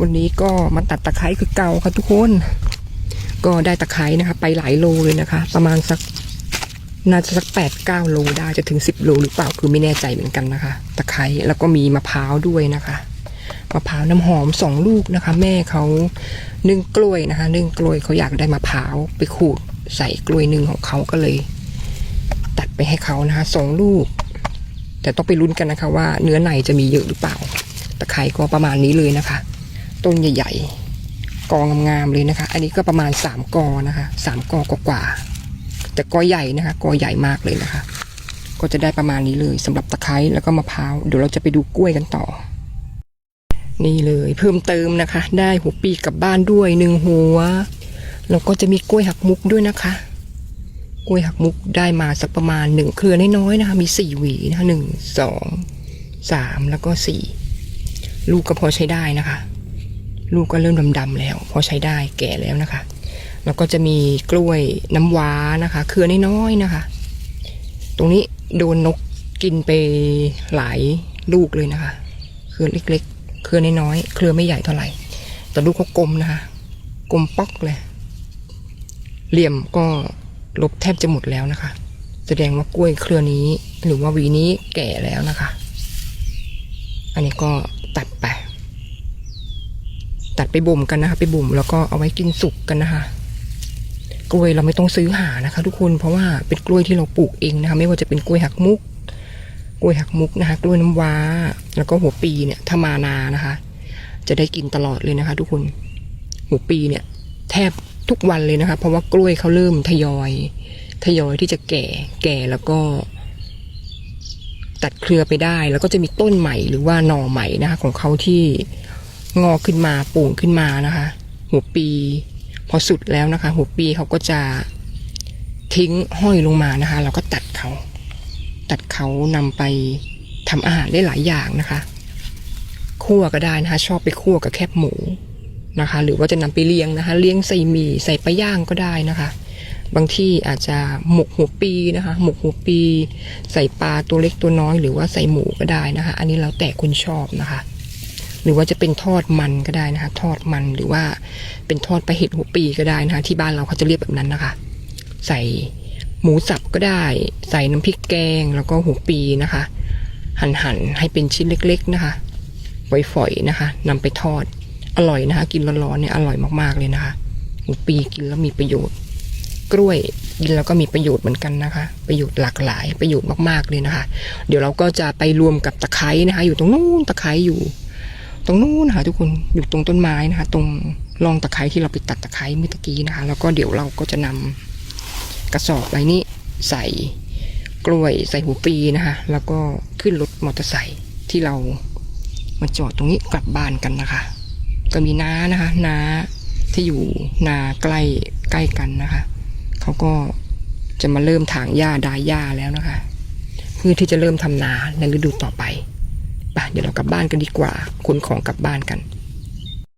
วันนี้ก็มาตัดตะไคร้คือเก่าค่ะทุกคน ก็ได้ตะไคร้นะคะ ไปหลายโลเลยนะคะ ประมาณสักน่าจะสักแปดเก้าโลได้จะถึงสิบโลหรือเปล่าคือไม่แน่ใจเหมือนกันนะคะ ตะไคร้แล้วก็มีมะพร้าวด้วยนะคะมะพร้าวน้ำหอมสองลูกนะคะ แม่เขานึ่งกล้วยนะคะนึ่งกล้วยเขาอยากได้มะพร้าวไปขูดใส่กล้วยหนึ่งของเขาก็เลย ตัดไปให้เขานะคะสองลูก แต่ต้องไปลุ้นกันนะคะว่าเนื้อในจะมีเยอะหรือเปล่า ตะไคร้ก็ประมาณนี้เลยนะคะ ต้นใหญ่ ๆ กองงามๆเลยนะคะ อันนี้ก็ประมาณสามกอนะคะสามกอกว่าๆแต่กอใหญ่นะคะ กอใหญ่มากเลยนะคะ ก็จะได้ประมาณนี้เลยสำหรับตะไคร้แล้วก็มะพร้าวเดี๋ยวเราจะไปดูกล้วยกันต่อ นี่เลยเพิ่มเติมนะคะ ได้หัวปีกลับบ้านด้วยหนึ่งหัวแล้วก็จะมีกล้วยหักมุกด้วยนะคะกล้วยหักมุกได้มาสักประมาณหนึ่งเครือน้อยๆนะคะ มีสี่หวีนะคะหนึ่งสองสามแล้วก็สี่ลูกก็พอใช้ได้นะคะ ลูกก็เริ่มดำๆแล้ว พอใช้ได้แก่แล้วนะคะ แล้วก็จะมีกล้วยน้ำว้านะคะ เครือน้อยๆนะคะ ตรงนี้โดนนกกินไปหลายลูกเลยนะคะ เครือเล็กๆ เครือน้อยๆ เครือไม่ใหญ่เท่าไหร่ แต่ลูกเขากลมนะคะ กลมป๊อกเลย เหลี่ยมก็ลบแทบจะหมดแล้วนะคะ แสดงว่ากล้วยเครือนี้ หรือว่าวีนี้แก่แล้วนะคะ อันนี้ก็ตัดไป ตัดไปบ่มกันนะคะ ไปบ่มแล้วก็เอาไว้กินสุกกันนะคะ กล้วยเราไม่ต้องซื้อหานะคะ ทุกคนเพราะว่าเป็นกล้วยที่เราปลูกเองนะคะ ไม่ว่าจะเป็นกล้วยหักมุก กล้วยหักมุกนะคะ กล้วยน้ำว้า แล้วก็หัวปีเนี่ยถ้ามานานะคะ จะได้กินตลอดเลยนะคะ ทุกคนหัวปีเนี่ย แทบทุกวันเลยนะคะ เพราะว่ากล้วยเขาเริ่มทยอย ทยอยที่จะแก่ แก่แล้วก็ตัดเครือไปได้แล้วก็จะมีต้นใหม่หรือว่าหน่อใหม่นะคะ ของเขาที่ งอกขึ้นมาโป่งขึ้นมานะคะ หัวปี พอสุดแล้วนะคะ หัวปีเขาก็จะทิ้งห้อยลงมานะคะ เราก็ตัดเขา ตัดเขานำไปทำอาหารได้หลายอย่างนะคะคั่วก็ได้นะคะ ชอบไปคั่วกับแคบหมูนะคะ หรือว่าจะนำไปเลี้ยงนะคะ เลี้ยงใส่หมี่ใส่ปลาย่างก็ได้นะคะ บางที่อาจจะหมกหัวปีนะคะ หมกหัวปี ใส่ปลาตัวเล็กตัวน้อย หรือว่าใส่หมูก็ได้นะคะ อันนี้แล้วแต่คนชอบนะคะ หรือว่าจะเป็นทอดมันก็ได้นะคะ ทอดมันหรือว่าเป็นทอดปลาเห็ดหัวปีก็ได้นะคะ ที่บ้านเราเขาจะเรียกแบบนั้นนะคะ ใส่หมูสับก็ได้ ใส่น้ำพริกแกงแล้วก็หัวปีนะคะ หั่นหั่นให้เป็นชิ้นเล็ก ๆนะคะฝอยนะคะนำไปทอดอร่อยนะคะ กินร้อนๆเนี่ยอร่อยมากๆเลยนะคะหัวปีกินแล้วมีประโยชน์ กล้วยกินแล้วก็มีประโยชน์เหมือนกันนะคะ ประโยชน์หลากหลายประโยชน์มากๆเลยนะคะ เดี๋ยวเราก็จะไปรวมกับตะไคร้นะคะ อยู่ตรงนู้นตะไคร้อยู่ ตรงนู้นนะคะทุกคนอยู่ตรงต้นไม้นะคะ ตรงรองตะไคร้ที่เราไปตัดตะไคร้เมื่อกี้นะคะ แล้วก็เดี๋ยวเราก็จะนำกระสอบใบนี้ใส่กล้วยใส่หัวปีนะคะ แล้วก็ขึ้นรถมอเตอร์ไซค์ที่เรามาจอดตรงนี้กลับบ้านกันนะคะ ก็มีน้านะคะน้าที่อยู่นาใกล้ใกล้กันนะคะเขาก็จะมาเริ่มถางหญ้าดายหญ้าแล้วนะคะ เพื่อที่จะเริ่มทำนาในฤดูต่อไป เดี๋ยวเรากลับบ้านกันดีกว่าขนของกลับบ้านกัน